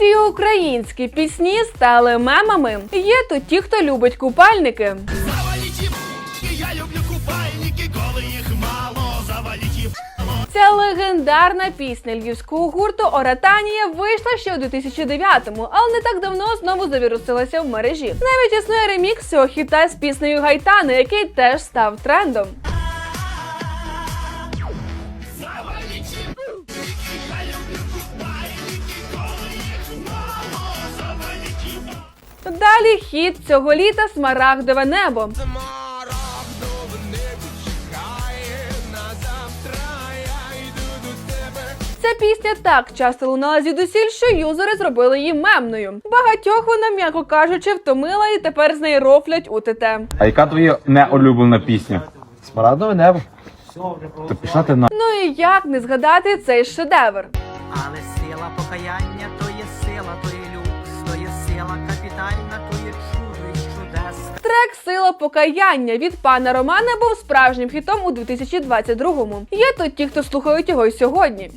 Ці українські пісні стали мемами. Є тут ті, хто любить купальники. Завалите я люблю купальники, коли їх мало, завалите. Ця легендарна пісня львівського гурту Оратанія вийшла ще у 2009-му, але не так давно знову завірусилася в мережі. Навіть існує ремікс цього хіта з піснею Гайтани, який теж став трендом. Далі хіт цього літа Смарагдове небо. Смарагдове небо чекає на завтра, до тебе. Ця пісня так часто лунала звідусіль, що юзери зробили її мемною. Багатьох вона, м'яко кажучи, втомила і тепер з неї рофлять УТТ. А яка твоя неулюблена пісня? Смарагдове небо. То пішла ти на Ну і як не згадати цей шедевр? Але сила покаяння то є сила, то є люкс, Трек Сила покаяння від пана Романа був справжнім хітом у 2022-му. Є тут ті, хто слухають його й сьогодні.